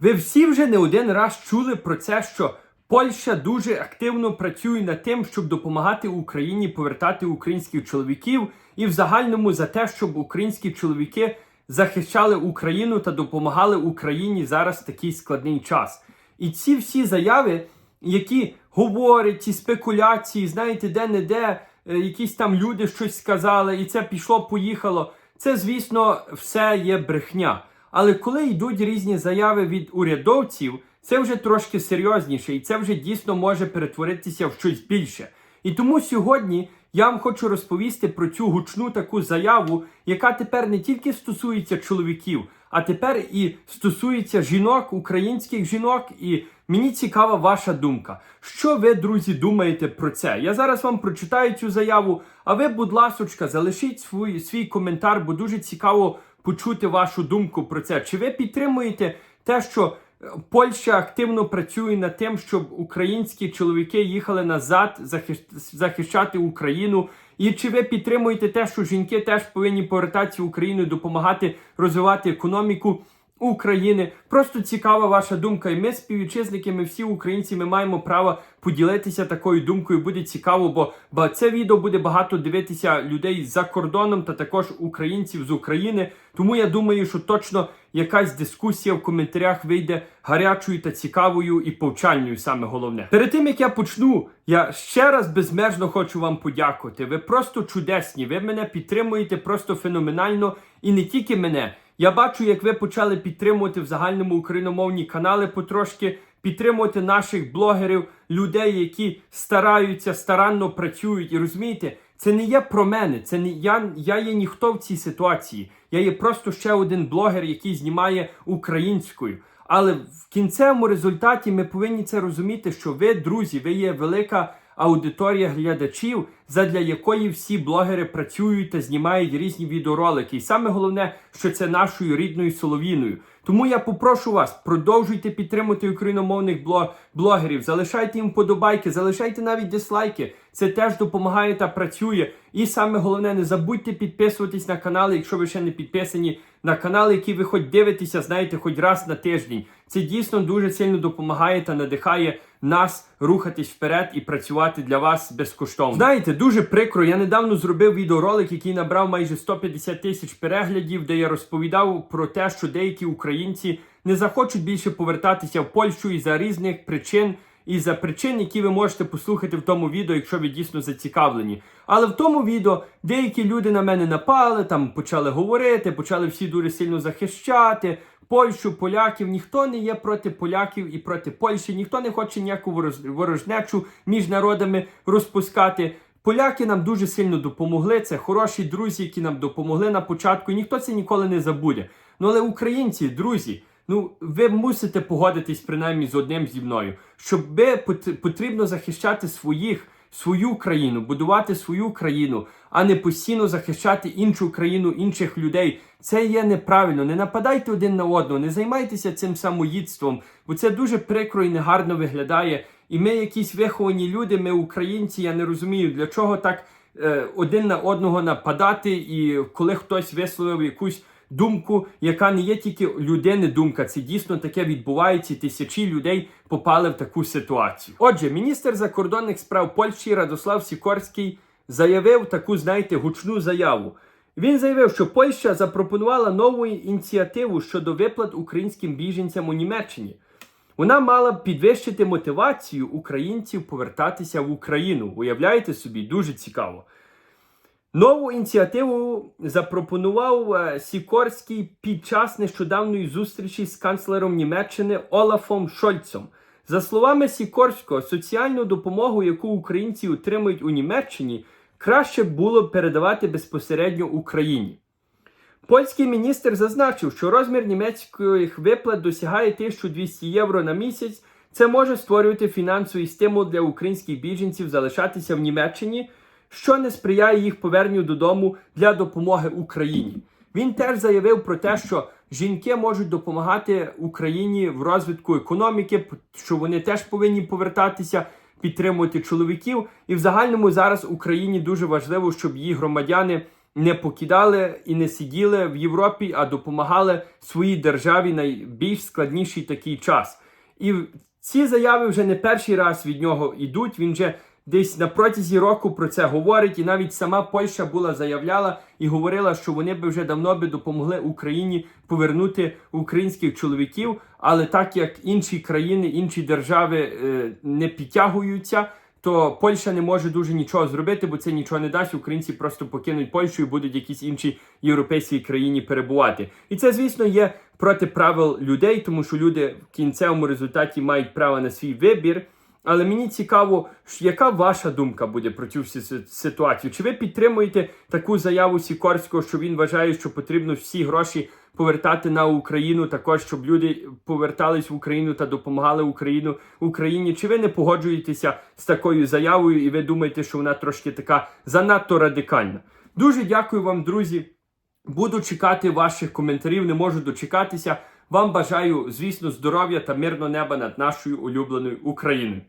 Ви всі вже не один раз чули про це, що Польща дуже активно працює над тим, щоб допомагати Україні повертати українських чоловіків, і в загальному за те, щоб українські чоловіки захищали Україну та допомагали Україні зараз в такий складний час. І ці всі заяви, які говорять, ці спекуляції, знаєте, де-не-де, е, якісь там люди щось сказали, і це пішло, поїхало. Це, звісно, все є брехня. Але коли йдуть різні заяви від урядовців, це вже трошки серйозніше, і це вже дійсно може перетворитися в щось більше. І тому сьогодні я вам хочу розповісти про цю гучну таку заяву, яка тепер не тільки стосується чоловіків, а тепер і стосується жінок, українських жінок. І мені цікава ваша думка. Що ви, друзі, думаєте про це? Я зараз вам прочитаю цю заяву, а ви, будь ласочка, залишіть свій, свій коментар, бо дуже цікаво почути вашу думку про це. Чи ви підтримуєте те, що е, Польща активно працює над тим, щоб українські чоловіки їхали назад захищати Україну? І чи ви підтримуєте те, що жінки теж повинні повертатися в Україну допомагати розвивати економіку? України. Просто цікава ваша думка. І ми, співвітчизники, ми всі українці, ми маємо право поділитися такою думкою. Буде цікаво, бо, бо це відео буде багато дивитися людей за кордоном та також українців з України. Тому я думаю, що точно якась дискусія в коментарях вийде гарячою та цікавою і повчальною, саме головне. Перед тим як я почну, я ще раз безмежно хочу вам подякувати. Ви просто чудесні. Ви мене підтримуєте просто феноменально, і не тільки мене. Я бачу, як ви почали підтримувати в загальному україномовні канали потрошки, підтримувати наших блогерів, людей, які стараються, старанно працюють. І розумієте, це не є про мене, це не я, я є ніхто в цій ситуації. Я є просто ще один блогер, який знімає українською. Але в кінцевому результаті ми повинні це розуміти, що ви, друзі, ви є велика аудиторія глядачів, задля якої всі блогери працюють та знімають різні відеоролики. І саме головне, що це нашою рідною соловіною. Тому я попрошу вас, продовжуйте підтримувати україномовних бло- блогерів, залишайте їм подобайки, залишайте навіть дизлайки. Це теж допомагає та працює. І саме головне, не забудьте підписуватись на канали, якщо ви ще не підписані на канали, які ви хоч дивитеся, знаєте, хоч раз на тиждень. Це дійсно дуже сильно допомагає та надихає нас рухатись вперед і працювати для вас безкоштовно. Знаєте, дуже прикро. Я недавно зробив відеоролик, який набрав майже 150 тисяч переглядів, де я розповідав про те, що деякі українці не захочуть більше повертатися в Польщу і за різних причин. І за причин, які ви можете послухати в тому відео, якщо ви дійсно зацікавлені. Але в тому відео деякі люди на мене напали, там почали говорити, почали всі дуже сильно захищати Польщу, поляків. Ніхто не є проти поляків і проти Польщі, ніхто не хоче ніяку ворожнечу між народами розпускати. Поляки нам дуже сильно допомогли. Це хороші друзі, які нам допомогли на початку. Ніхто це ніколи не забуде. Ну але українці, друзі, ну ви мусите погодитись принаймні з одним зі мною, щоб ви пот- потрібно захищати своїх. Свою країну, будувати свою країну, а не постійно захищати іншу країну, інших людей. Це є неправильно. Не нападайте один на одного, не займайтеся цим самоїдством, бо це дуже прикро і негарно виглядає. І ми якісь виховані люди, ми українці. Я не розумію, для чого так е, один на одного нападати, і коли хтось висловив якусь думку, яка не є тільки людини думка, це дійсно таке відбувається. Тисячі людей попали в таку ситуацію. Отже, міністр закордонних справ Польщі Радослав Сікорський заявив таку, знаєте, гучну заяву. Він заявив, що Польща запропонувала нову ініціативу щодо виплат українським біженцям у Німеччині. Вона мала б підвищити мотивацію українців повертатися в Україну. Уявляєте собі, дуже цікаво. Нову ініціативу запропонував е, Сікорський під час нещодавної зустрічі з канцлером Німеччини Олафом Шольцом. За словами Сікорського, соціальну допомогу, яку українці отримують у Німеччині, краще було б передавати безпосередньо Україні. Польський міністр зазначив, що розмір німецьких виплат досягає 1200 євро на місяць. Це може створювати фінансовий стимул для українських біженців залишатися в Німеччині, що не сприяє їх поверненню додому для допомоги Україні. Він теж заявив про те, що жінки можуть допомагати Україні в розвитку економіки, що вони теж повинні повертатися, підтримувати чоловіків. І в загальному зараз Україні дуже важливо, щоб її громадяни не покидали і не сиділи в Європі, а допомагали своїй державі найбільш складніший такий час. І ці заяви вже не перший раз від нього йдуть. Він вже десь на протязі року про це говорить, і навіть сама Польща була заявляла і говорила, що вони би вже давно би допомогли Україні повернути українських чоловіків. Але так як інші країни, інші держави е, не підтягуються, то Польща не може дуже нічого зробити, бо це нічого не дасть. Українці просто покинуть Польщу і будуть в якійсь іншій європейській країні перебувати. І це, звісно, є проти правил людей, тому що люди в кінцевому результаті мають право на свій вибір. Але мені цікаво, яка ваша думка буде про цю ситуацію? Чи ви підтримуєте таку заяву Сікорського, що він вважає, що потрібно всі гроші повертати на Україну, також щоб люди повертались в Україну та допомагали Україну Україні? Чи ви не погоджуєтеся з такою заявою, і ви думаєте, що вона трошки така занадто радикальна? Дуже дякую вам, друзі. Буду чекати ваших коментарів, не можу дочекатися. Вам бажаю, звісно, здоров'я та мирного неба над нашою улюбленою Україною.